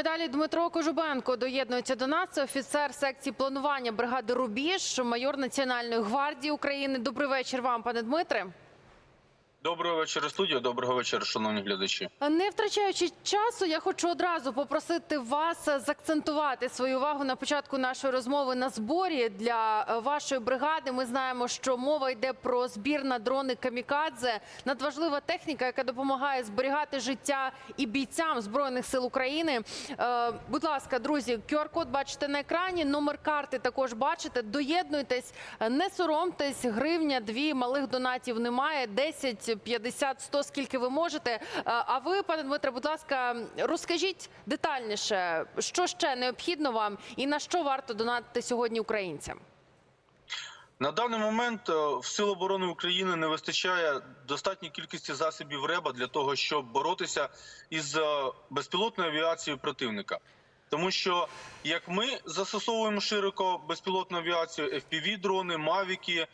І далі Дмитро Кожубенко доєднується до нас. Це офіцер секції планування бригади Рубіж, майор Національної гвардії України. Добрий вечір вам, пане Дмитре. Доброго вечора, студія. Доброго вечора, шановні глядачі. Не втрачаючи часу, я хочу одразу попросити вас заакцентувати свою увагу на початку нашої розмови на зборі для е, вашої бригади. Ми знаємо, що мова йде про збір на дрони камікадзе, надважлива техніка, яка допомагає зберігати життя і бійцям збройних сил України. Е, Будь ласка, друзі, QR-код бачите на екрані. Номер карти також бачите. Доєднуйтесь, е, не соромтесь. Гривня, дві малих донатів немає. 10, 50, 100, скільки ви можете. Е, А ви, пане Дмитре, будь ласка, розкажіть детальніше, що ще необхідно вам і на що варто донатити сьогодні українцям. На даний момент е, в Сил оборони України не вистачає достатньої кількості засобів РЕБа для того, щоб боротися із е, безпілотною авіацією противника. Тому що як ми застосовуємо широко безпілотну авіацію, fpv дрони, мавіки,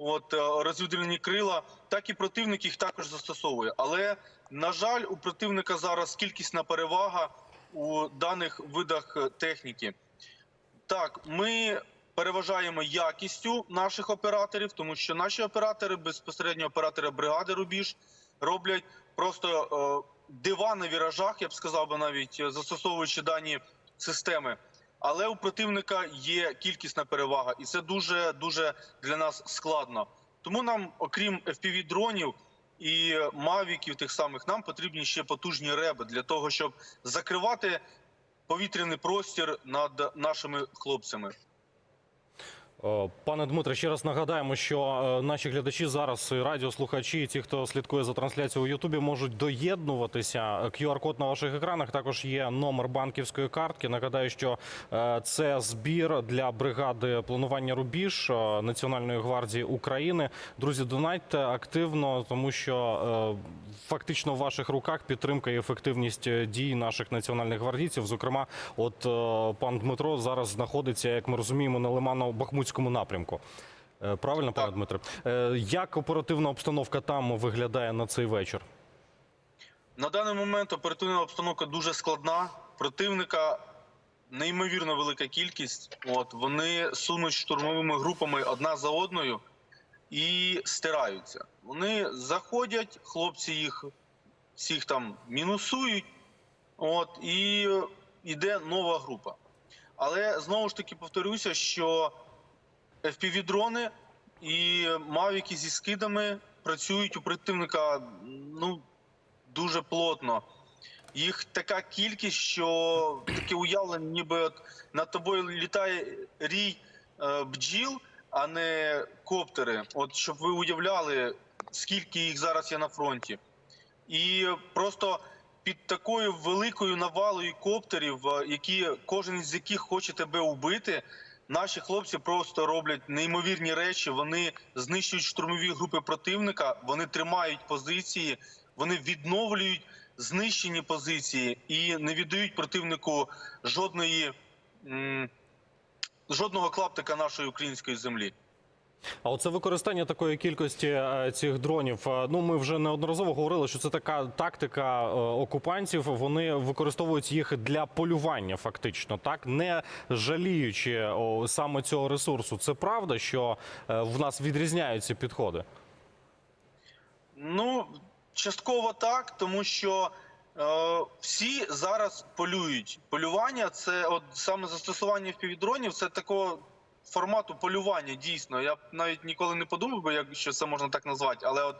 от е, розвідувальні крила, так і противник їх також застосовує. Але на жаль, у противника зараз кількісна перевага у даних видах е, техніки. Так, ми переважаємо якістю наших операторів, тому що наші оператори, безпосередньо оператори бригади Рубіж, роблять просто е, дива на віражах, я б сказав би навіть застосовуючи дані системи. Але у противника є кількісна перевага, і це дуже дуже для нас складно. Тому нам, окрім fpv дронів і мавіків, тих самих, нам потрібні ще потужні реби для того, щоб закривати повітряний простір над нашими хлопцями. Е, Пане Дмитре, ще раз нагадаємо, що е, наші глядачі зараз, радіослухачі, і ті, хто слідкує за трансляцією у Ютубі, можуть доєднуватися. QR-код на ваших екранах. Також є номер банківської картки. Нагадаю, що е, це збір для бригади планування Рубіж е, Національної гвардії України. Друзі, донайте активно, тому що е, фактично в ваших руках підтримка і ефективність е, дій наших національних гвардійців. Зокрема, от е, пан Дмитро зараз знаходиться, як ми розуміємо, на Лимано-Бахмутському напрямку. Е, Правильно, пане. Дмитре? Е, Як оперативна обстановка там виглядає на цей вечір? На даний момент оперативна обстановка дуже складна. Противника неймовірно велика кількість. От вони сунуть штурмовими групами одна за одною і стираються. Вони заходять, хлопці їх всіх там мінусують. От і йде нова група. Але знову ж таки повторюся, що FPV-дрони і мавіки зі скидами працюють у противника ну, дуже плотно. Їх така кількість, що таке уявлення, ніби от над тобою літає рій е, бджіл, а не коптери. От щоб ви уявляли, скільки їх зараз є на фронті. І просто під такою великою навалою коптерів, е, які кожен з яких хоче тебе убити, наші хлопці просто роблять неймовірні речі. Вони знищують штурмові групи противника, вони тримають позиції, вони відновлюють знищені позиції і не віддають противнику жодної жодного клаптика нашої української землі. А оце використання такої кількості е, цих дронів. е, Ну ми вже неодноразово говорили, що це така тактика е, окупантів. Вони використовують їх для полювання, фактично, так не жаліючи саме цього ресурсу. Це правда, що в нас відрізняються підходи. Ну, частково так, тому що всі зараз полюють. Полювання це от саме застосування впівдронів, це такого формату полювання дійсно. Я навіть ніколи не подумав би, що це можна так назвати, але от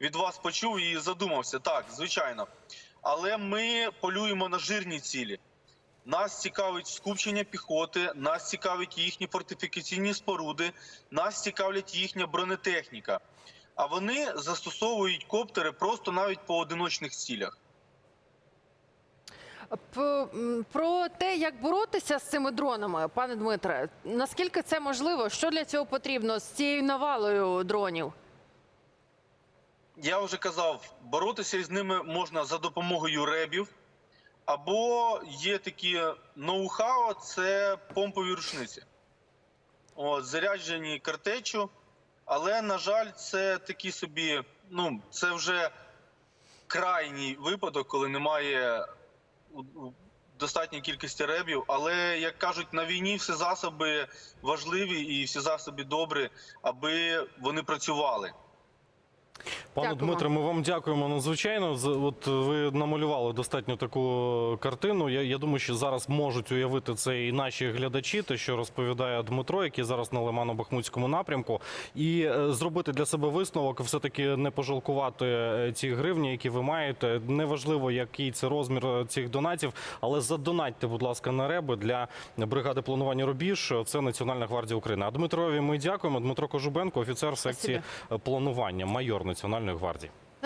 від вас почув і задумався. Так, звичайно. Але ми полюємо на жирні цілі. Нас цікавить скупчення піхоти, нас цікавить їхні фортифікаційні споруди, нас цікавлять їхня бронетехніка. А вони застосовують коптери просто навіть по одиночних цілях. Про те, як боротися з цими дронами, пане Дмитре, наскільки це можливо? Що для цього потрібно з цією навалою дронів? Я вже казав, боротися із ними можна за допомогою ребів, або є такі ноу-хау, це помпові рушниці. От, заряджені картечу, але, на жаль, це такі собі, ну, це вже крайній випадок, коли немає достатній кількості ребів. Але як кажуть, на війні всі засоби важливі і всі засоби добрі, аби вони працювали. Пане Дякую Дмитре, ми вам дякуємо надзвичайно. От ви намалювали достатньо таку картину. Я, я думаю, що зараз можуть уявити це і наші глядачі, те, що розповідає Дмитро, який зараз на Лимано-Бахмутському напрямку, і е, зробити для себе висновок, все таки не пожалкувати е, ці гривні, які ви маєте. Неважливо, який це розмір е, цих донатів, але задонатьте, будь ласка, на реби для бригади планування рубіж. Це Національна гвардія України. А Дмитрові ми дякуємо. Дмитро Кожубенко, офіцер секції планування, майор Національної гвардії.